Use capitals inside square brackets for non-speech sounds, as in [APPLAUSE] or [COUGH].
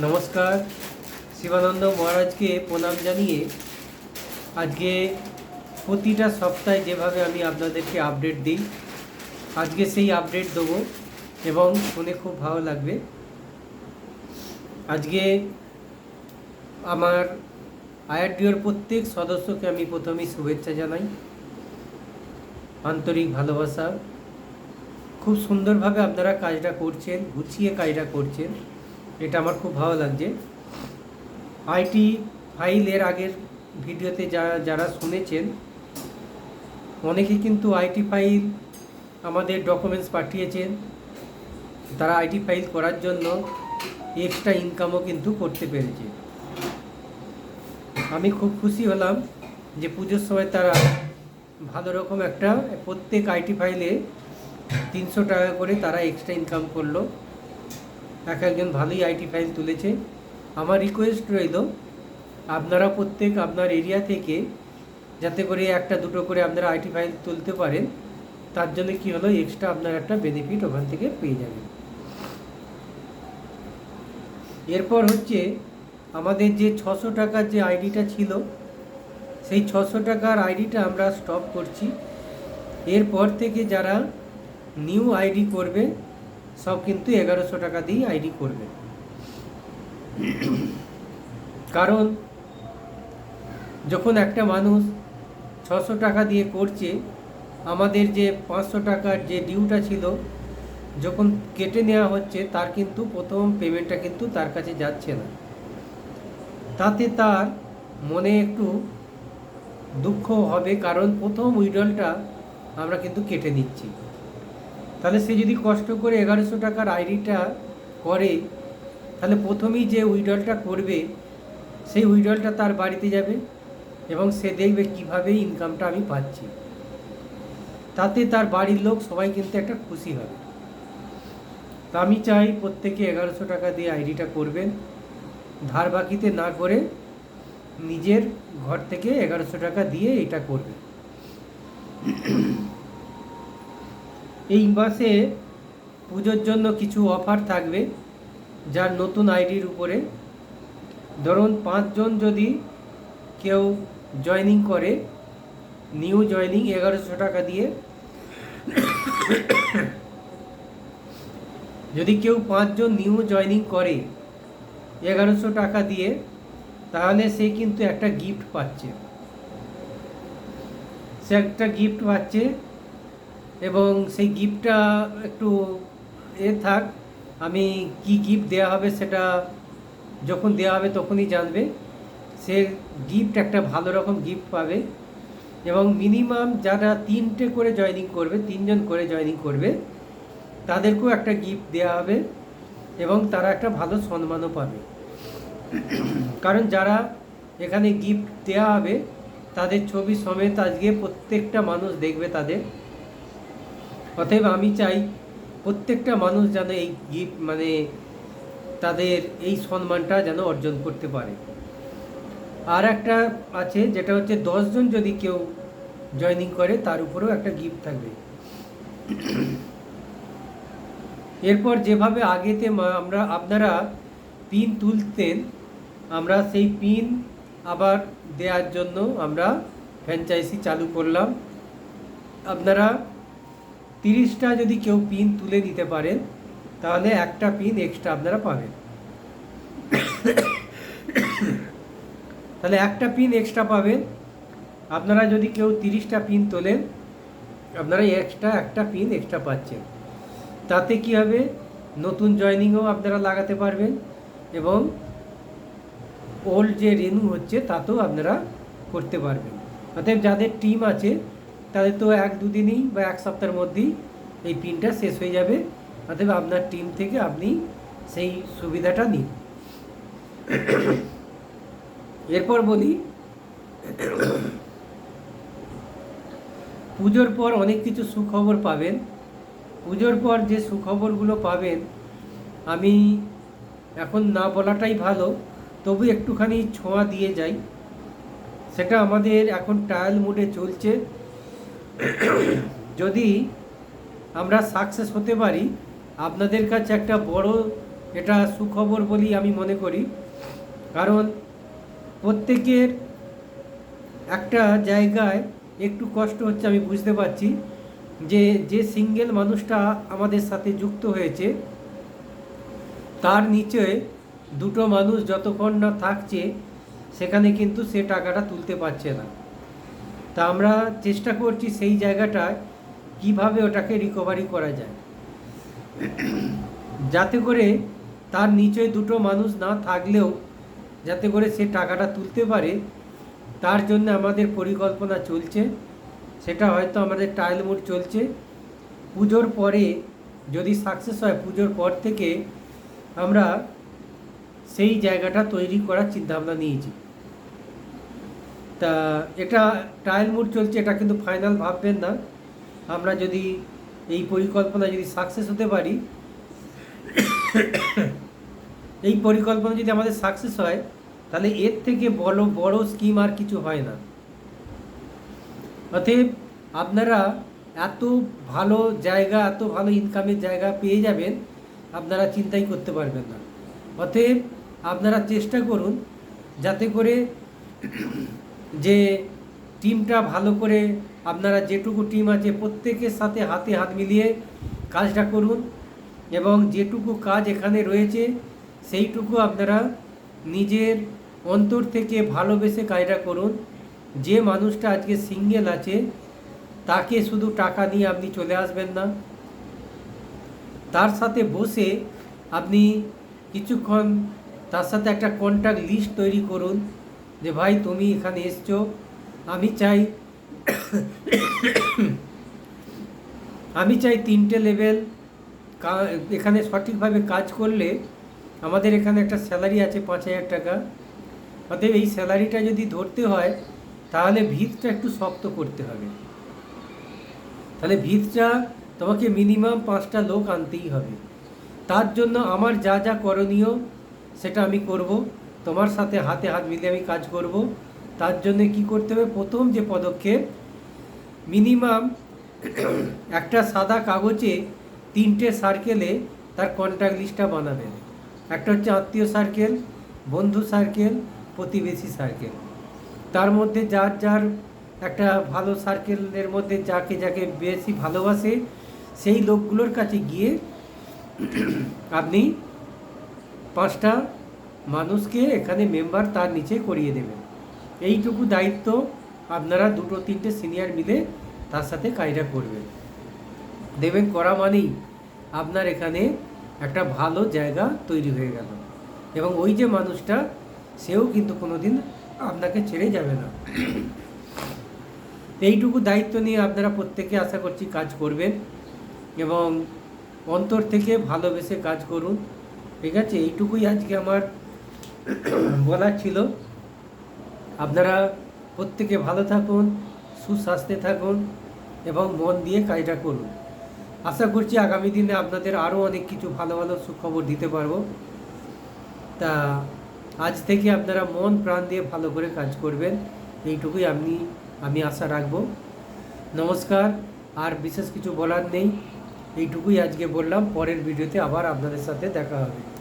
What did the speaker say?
নমস্কার। শিবানন্দ মহারাজকে প্রণাম জানিয়ে আজকে প্রতিটা সপ্তাহে যেভাবে আমি আপনাদেরকে আপডেট দিই, আজকে সেই আপডেট দেবো এবং শুনে খুব ভালো লাগবে। আজকে আমার আইআরডিওর প্রত্যেক সদস্যকে আমি প্রথমেই শুভেচ্ছা জানাই। আন্তরিক ভালোবাসা। খুব সুন্দরভাবে আপনারা কাজটা করছেন, গুছিয়ে কাজটা করছেন। এটা আমার খুব ভালো লাগছে। আইটি ফাইল এর আগের ভিডিওতে যারা যারা শুনেছেন অনেকে কিন্তু আইটি ফাইল আমাদের ডকুমেন্টস পাঠিয়েছেন। তারা আইটি ফাইল করার জন্য এক্সট্রা ইনকামও কিন্তু করতে পেরেছে। আমি খুব খুশি হলাম যে পুজোর সময় তারা ভালো রকম একটা প্রত্যেক আইটি ফাইলে তিনশো টাকা করে তারা এক্সট্রা ইনকাম করল। এক একজন ভালোই আইটি ফাইল তুলেছে। আমার রিকোয়েস্ট রইল, আপনারা প্রত্যেক আপনার এরিয়া থেকে যাতে করে একটা দুটো করে আপনারা আইটি ফাইল তুলতে পারেন, তার জন্য কি হলো এক্সট্রা আপনার একটা বেনিফিট ওখান থেকে পেয়ে যাবেন। এরপর হচ্ছে, আমাদের যে ছশো টাকার যে আইডিটা ছিল, সেই ছশো টাকার আইডিটা আমরা স্টপ করছি। এরপর থেকে যারা নিউ আইডি করবে সব কিন্তু এগারোশো টাকা দিয়ে আইডি করবে। কারণ যখন একটা মানুষ ছশো টাকা দিয়ে করছে, আমাদের যে পাঁচশো টাকার যে ডিউটা ছিল, যখন কেটে নেওয়া হচ্ছে, তার কিন্তু প্রথম পেমেন্টটা কিন্তু তার কাছে যাচ্ছে না। তাতে তার মনে একটু দুঃখ হবে, কারণ প্রথম উইডলটা আমরা কিন্তু কেটে নিচ্ছি। তাহলে সে যদি কষ্ট করে এগারোশো টাকার আইডিটা করে, তাহলে প্রথমেই যে উইডলটা করবে, সেই উইডলটা তার বাড়িতে যাবে এবং সে দেখবে কীভাবে ইনকামটা আমি পাচ্ছি। তাতে তার বাড়ির লোক সবাই কিন্তু একটা খুশি হবে। তা আমি চাই প্রত্যেকে এগারোশো টাকা দিয়ে আইডিটা করবেন, ধার বাকিতে না করে নিজের ঘর থেকে এগারোশো টাকা দিয়ে এটা করবে এই মাসে পুজোর জন্য কিছু অফার থাকবে, যার নতুন আইডির উপরে। ধরুন পাঁচজন যদি কেউ জয়নিং করে নিউ জয়নিং এগারোশো টাকা দিয়ে। যদি কেউ পাঁচজন নিউ জয়নিং করে, এগারোশো টাকা দিয়ে, তাহলে সে কিন্তু একটা গিফট পাচ্ছে। সে একটা গিফট পাচ্ছে এবং সেই গিফটটা একটু এ থাক, আমি কি গিফট দেওয়া হবে সেটা যখন দেওয়া হবে তখনই জানবে। সে গিফট একটা ভালো রকম গিফট পাবে এবং মিনিমাম যারা তিনটে করে জয়নিং করবে, তিনজন করে জয়নিং করবে, তাদেরকেও একটা গিফট দেওয়া হবে এবং তারা একটা ভালো সম্মানও পাবে। কারণ যারা এখানে গিফট দেওয়া হবে, তাদের ছবি সমেত আজকে প্রত্যেকটা মানুষ দেখবে তাদের। অতএব আমি চাই প্রত্যেকটা মানুষ যেন এই গিফট মানে তাদের এই সম্মানটা যেন অর্জন করতে পারে। আর একটা আছে যেটা হচ্ছে দশজন যদি কেউ জয়নিং করে, তার উপরেও একটা গিফট থাকবে। এরপর যেভাবে আগেতে আমরা, আপনারা পিন তুলতেন, আমরা সেই পিন আবার দেওয়ার জন্য আমরা ফ্র্যাঞ্চাইজি চালু করলাম। আপনারা তিরিশটা যদি কেউ পিন তুলে নিতে পারেন, তাহলে একটা পিন এক্সট্রা আপনারা পাবেন। তাহলে একটা পিন এক্সট্রা পাবেন। আপনারা যদি কেউ তিরিশটা পিন তোলেন, আপনারা এক্সট্রা একটা পিন এক্সট্রা পাচ্ছেন। তাতে কি হবে? নতুন জয়নিংও আপনারা লাগাতে পারবেন এবং ওল্ড যে রেনু হচ্ছে, তাতেও আপনারা করতে পারবেন। অতএব যাদের টিম আছে তাদের তো এক দুদিনই বা এক সপ্তাহের মধ্যেই এই পিনটা শেষ হয়ে যাবে। অতএব আপনার টিম থেকে আপনি সেই সুবিধাটা নিন। এরপর বলি, পুজোর পর অনেক কিছু সুখবর পাবেন। পুজোর পর যে সুখবরগুলো পাবেন, আমি এখন না বলাটাই ভালো, তবু একটুখানি ছোঁয়া দিয়ে যাই। সেটা আমাদের এখন ট্রায়াল মোডে চলছে। যদি আমরা সাকসেস হতে পারি, আপনাদের কাছে একটা বড় এটা সুখবর বলি আমি মনে করি। কারণ প্রত্যেকের একটা জায়গায় একটু কষ্ট হচ্ছে আমি বুঝতে পারছি যে যে সিঙ্গেল মানুষটা আমাদের সাথে যুক্ত হয়েছে, তার নিচে দুটো মানুষ যতক্ষণ না থাকছে, সেখানে কিন্তু সে টাকাটা তুলতে পারছে না। তা আমরা চেষ্টা করছি সেই জায়গাটায় কীভাবে ওটাকে রিকভারি করা যায়। যাতে করে তার নিচে দুটো মানুষ না থাকলেও যাতে করে সে টাকাটা তুলতে পারে, তার জন্য আমাদের পরিকল্পনা চলছে। সেটা হয়তো আমাদের টাইল মুড চলছে। পুজোর পরে যদি সাকসেস হয়, পুজোর পর থেকে আমরা সেই জায়গাটা তৈরি করার চিন্তাভাবনা নিয়েছি। তা এটা ট্রায়াল মুড চলছে, এটা কিন্তু ফাইনাল ভাববেন না। আমরা যদি এই পরিকল্পনা যদি সাকসেস হতে পারি, এই পরিকল্পনা যদি আমাদের সাকসেস হয়, তাহলে এর থেকে বড় বড় স্কিম আর কিছু হয় না। অতএব আপনারা এত ভালো জায়গা, এত ভালো ইনকামের জায়গা পেয়ে যাবেন, আপনারা চিন্তাই করতে পারবেন না। অতএব আপনারা চেষ্টা করুন, যাতে করে যে টিমটা ভালো করে আপনারা যেটুকু টিম আছে প্রত্যেকের সাথে হাতে হাত মিলিয়ে কাজটা করুন এবং যেটুকু কাজ এখানে রয়েছে সেইটুকু আপনারা নিজের অন্তর থেকে ভালোবেসে কাজটা করুন। যে মানুষটা আজকে সিঙ্গেল আছে, তাকে শুধু টাকা নিয়ে আপনি চলে আসবেন না। তার সাথে বসে আপনি কিছুক্ষণ তার সাথে একটা কন্ট্যাক্ট লিস্ট তৈরি করুন। যে ভাই, তুমি এখানে এসছো, আমি চাই আমি চাই তিনটে লেভেল এখানে সঠিকভাবে কাজ করলে আমাদের এখানে একটা স্যালারি আছে পাঁচ হাজার টাকা। অতএব এই স্যালারিটা যদি ধরতে হয়, তাহলে ভিতটা একটু শক্ত করতে হবে। তাহলে ভিতটা তোমাকে মিনিমাম পাঁচটা লোক আনতেই হবে। তার জন্য আমার যা যা করণীয়, সেটা আমি করব। তোমার সাথে হাতে হাত মিলিয়ে আমি কাজ করব। তার জন্য কি করতে হবে? প্রথম যে পদক্ষেপ মিনিমাম [CLEARS THROAT] একটা সাদা কাগজে তিনটে সার্কেলে তার কন্ট্যাক্ট লিস্টটা বানাবেন একটা হচ্ছে আত্মীয় সার্কেল বন্ধু সার্কেল প্রতিবেশী সার্কেল তার মধ্যে যার যার একটা ভালো সার্কেলের মধ্যে যাকে যাকে বেশি ভালোবাসে, সেই লোকগুলোর কাছে গিয়ে [CLEARS THROAT] আপনি পাঁচটা মানুষকে এখানে মেম্বার তার নিচে করিয়ে দেবেন এইটুকু দায়িত্ব আপনারা দুটো তিনটে সিনিয়র মিলে তার সাথে কাজটা করবেন। দেবেন করা মানেই আপনার এখানে একটা ভালো জায়গা তৈরি হয়ে গেল। এবং ওই যে মানুষটা, সেও কিন্তু কোনোদিন আপনাকে ছেড়ে যাবে না। এইটুকু দায়িত্ব নিয়ে আপনারা প্রত্যেকে আশা করছি কাজ করবেন এবং অন্তর থেকে ভালোবেসে কাজ করুন। ঠিক আছে? এইটুকুই আজকে আমার [COUGHS] বলার ছিল, আপনারা প্রত্যেকে ভালো থাকুন, সুস্বাস্থ্যে থাকুন এবং মন দিয়ে কাজটা করুন। আশা করছি আগামী দিনে আপনাদের আরও অনেক কিছু ভালো ভালো সুখবর দিতে পারব। তা আজ থেকে আপনারা মন প্রাণ দিয়ে ভালো করে কাজ করবেন, এইটুকুই আপনি, আমি আশা রাখব। নমস্কার, আর বিশেষ কিছু বলার নেই, এইটুকুই আজকে বললাম, পরের ভিডিওতে আবার আপনাদের সাথে দেখা হবে।